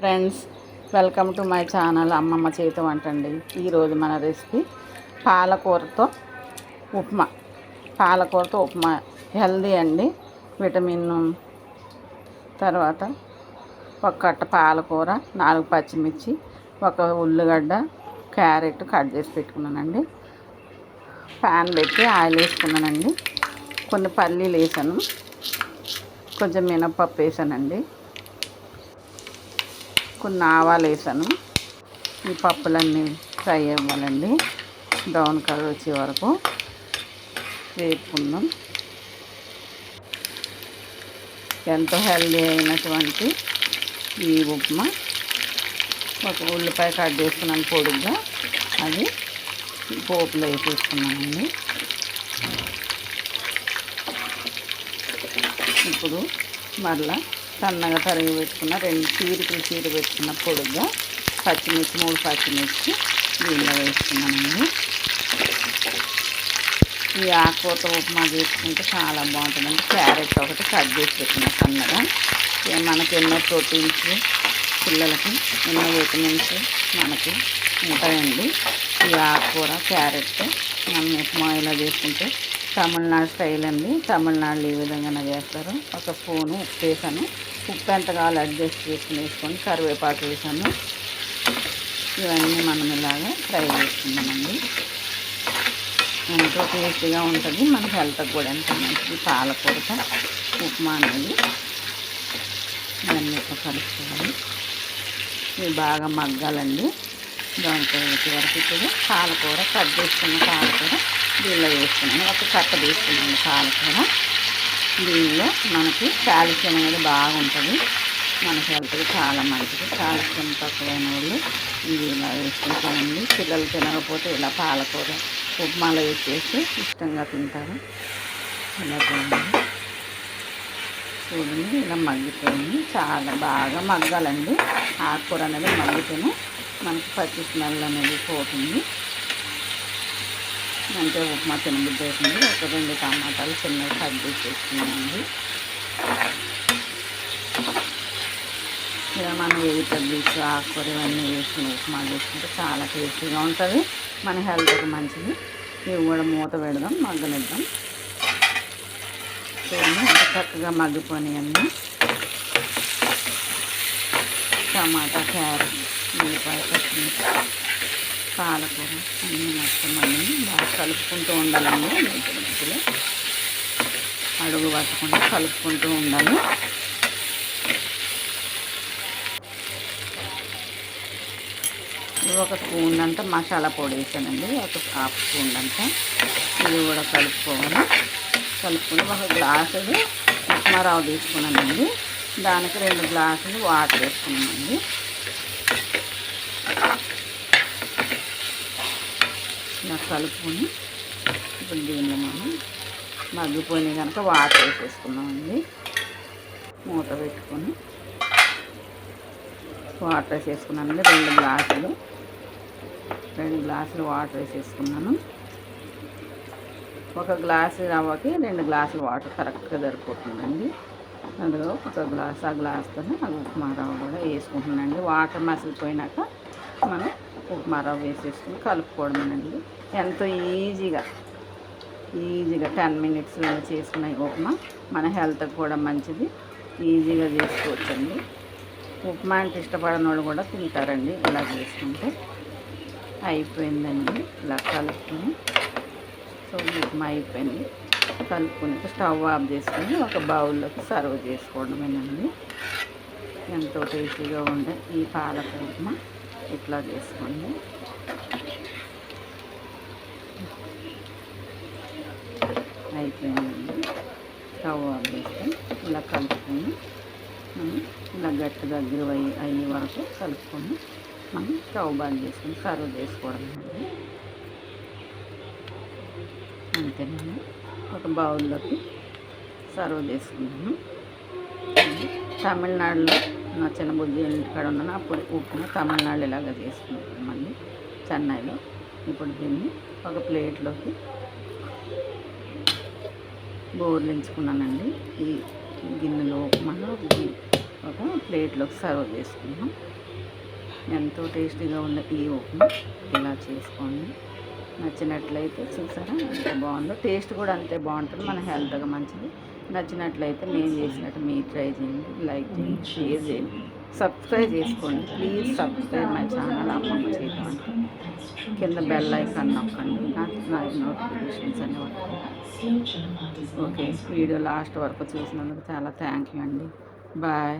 Friends welcome to my channel అమ్మమ్మ చేతి వంట అండి ఈరోజు మన రెసిపీ పాలకూరతో ఉప్మా. పాలకూరతో ఉప్మా. హెల్దీ అండి. విటమిన్ తర్వాత ఒక కట్ట పాలకూర నాలుగు పచ్చిమిర్చి ఒక ఉల్లిగడ్డ క్యారెట్ కట్ చేసి పెట్టుకున్నానండి. ప్యాన్ పెట్టి ఆయిల్ వేసుకున్నానండి. కొన్ని పల్లీలు వేసాను. కొంచెం మినప్పప్పు వేసానండి. కొన్ని ఆవాలు వేసాను. ఈ పప్పులన్నీ ఫ్రై అవ్వాలండి. బ్రౌన్ కలర్ వచ్చే వరకు వేపుకుందాం. ఎంతో హెల్దీ అయినటువంటి ఈ ఉప్మా. ఒక ఉల్లిపాయ కట్ చేసుకున్నాను పొడుగ్గా. అది పోపులో వేసేసుకున్నానండి. ఇప్పుడు మరలా సన్నగా తరిగి పెట్టుకున్న రెండు చీరికలు చీర పెట్టుకున్న పొడుగ్గా పచ్చిమిర్చి మూడు పచ్చిమిర్చి దీనిలో వేసుకున్నానండి ఈ ఆకుకూరతో ఉప్మా చేసుకుంటే చాలా బాగుంటుందండి క్యారెట్ ఒకటి కట్ చేసి పెట్టిన సన్నగా. మనకి ఎన్నో ప్రోటీన్స్ పిల్లలకి ఎన్నో విటమిన్స్ మనకి ఉంటాయండి. ఈ ఆకుకూర క్యారెట్ మనం ఉప్మా ఇలా చేసుకుంటే తమిళనాడు స్టైల్ అండి. తమిళనాడులో ఈ విధంగా చేస్తారు. ఒక స్పూను ఉప్పు వేసాను ఉప్పు ఎంత కావాలో అడ్జస్ట్ చేసుకుని వేసుకొని కరివేపాకు వేసాను. ఇవన్నీ మనం ఇలాగా ఫ్రై చేసుకుందామండి. ఎంతో టేస్టీగా ఉంటుంది. మన హెల్త్కి కూడా ఎంత మంచిది. పాలకూరతో ఉప్మా అనేది ఇవన్నీ కలుపుకోవాలి. ఇవి బాగా మగ్గాలండి. దాంతో వరకు ఇప్పుడు పాలకూర కట్ చేసుకున్న పాలకూర దీనిలో వేసుకున్నాను ఒక కట్ట తీసుకున్నాను పాలకూర దీనిలో మనకి కాల్షియం అనేది బాగుంటుంది. మన హెల్త్కి చాలా మంచిది. కాల్షియం తక్కువైన వాళ్ళు ఇది ఇలా వేసుకుంటామండి పిల్లలు తినకపోతే ఇలా పాలకూర ఉప్మాలో వేసేసి ఇష్టంగా తింటారు. ఇలా చూడండి చూడండి ఇలా మగ్గిపోయింది. చాలా బాగా మగ్గాలండి. ఆకుకూర అనేది మగ్గితేనే మనకి పచ్చి స్మెల్ అనేది పోతుంది. అంటే ఉప్మా తినబుద్ధి అవుతుంది ఒక రెండు టమాటాలు చిన్నవి కట్ చేసి ఇలా మనం వెజిటబుల్స్ ఆకుకూర ఇవన్నీ వేసుకుని ఉప్మా చేసుకుంటే చాలా టేస్టీగా ఉంటుంది. మన హెల్త్కి మంచిది. ఇవి కూడా మూత పెడదాం మగ్గనిద్దాం. చూడండి ఎంత చక్కగా మగ్గిపోయినాయండి టమాటా క్యారెట్ ఉల్లిపాయ పచ్చిమిర్చి. పాలకూర అన్నీ మొత్తం అన్నీ బాగా కలుపుకుంటూ ఉండాలండి. మధ్యలో మధ్యలో అడుగు పట్టకుండా కలుపుకుంటూ ఉండాలి. ఇది ఒక స్పూన్ అంతా మసాలా పొడి వేసానండి. ఒక హాఫ్ స్పూన్ అంతా ఇది కూడా కలుపుకోవాలి. కలుపుకొని ఒక గ్లాసులు ఉప్మా రవ్వ తీసుకున్నానండి. దానికి రెండు గ్లాసులు వాటర్ వేసుకున్నామండి ఇలా కలుపుకొని ఇప్పుడు దీనిలో మనం మగ్గిపోయినాయి కనుక వాటర్ వేసేసుకున్నామండి మూత పెట్టుకొని వాటర్ వేసేసుకున్నానండి రెండు గ్లాసులు. రెండు గ్లాసులు వాటర్ వేసేసుకున్నాను. ఒక గ్లాసు రవ్వకి రెండు గ్లాసులు వాటర్ కరెక్ట్గా సరిపోతుందండి. అందులో ఒక గ్లాస్ ఆ గ్లాస్తో ఉప్మా రవ్వ కూడా వేసుకుంటున్నానండి. వాటర్ మసిలిపోయినాక మనం ఉప్మా రవ్వ వేసేసుకుని కలుపుకోవడమేనండి ఎంతో ఈజీగా ఈజీగా టెన్ మినిట్స్లో చేసుకున్నాయి ఉప్మా. మన హెల్త్కి కూడా మంచిది. ఈజీగా చేసుకోవచ్చండి. ఉప్మా అంటే ఇష్టపడని వాళ్ళు కూడా తింటారండి ఇలా చేసుకుంటే. అయిపోయిందండి. ఇలా కలుపుకొని సో ఉప్మా అయిపోయింది. కలుపుకుని స్టవ్ ఆఫ్ చేసుకుని ఒక బౌల్లోకి సర్వ్ చేసుకోవడమేనండి. ఎంతో టేస్టీగా ఉండే ఈ పాలక ఉప్మా. ఇట్లా చేసుకోండి అయిపోయిందండి. స్టవ్ ఆఫ్ చేస్తే ఇలా కలుపుకొని మనం ఇలా గట్టి దగ్గర అయ్యి అయ్యే వరకు కలుపుకొని మనం స్టవ్ బంద్ చేసుకొని సర్వ్ చేసుకోవడం అండి. అంతేనండి. ఒక బౌల్లోకి సర్వ్ చేసుకున్నాను తమిళనాడులో నా చిన్న బుద్ధి ఇంటికాడ ఉన్నాను. అప్పుడు ఉప్పును తమిళనాడు ఇలాగ చేసుకున్నాను మళ్ళీ చెన్నైలో. ఇప్పుడు దీన్ని ఒక ప్లేట్లోకి బోర్లించుకున్నానండి. ఈ గిన్నెలో ఉప్మాలో ఒక ప్లేట్లోకి సర్వ్ చేసుకున్నాం. ఎంతో టేస్టీగా ఉన్న ఈ ఉప్మా. ఇలా చేసుకోండి. నచ్చినట్లయితే చూసారా అంత బాగుందో. టేస్ట్ కూడా అంతే బాగుంటుంది. మన హెల్త్గా మంచిది. నచ్చినట్లయితే నేను చేసినట్టు మీరు ట్రై చేయండి లైక్ చేయండి షేర్ చేయండి. సబ్స్క్రైబ్ చేసుకోండి. ప్లీజ్ సబ్స్క్రైబ్ మై ఛానల్ అమ్మమ్మ చేయడం కింద బెల్ ఐకాన్ నొక్కండి. నాకు నా నోటిఫికేషన్స్ అన్ని ఓకే వీడియో లాస్ట్ వరకు చూసినందుకు చాలా థ్యాంక్ యూ అండి. బాయ్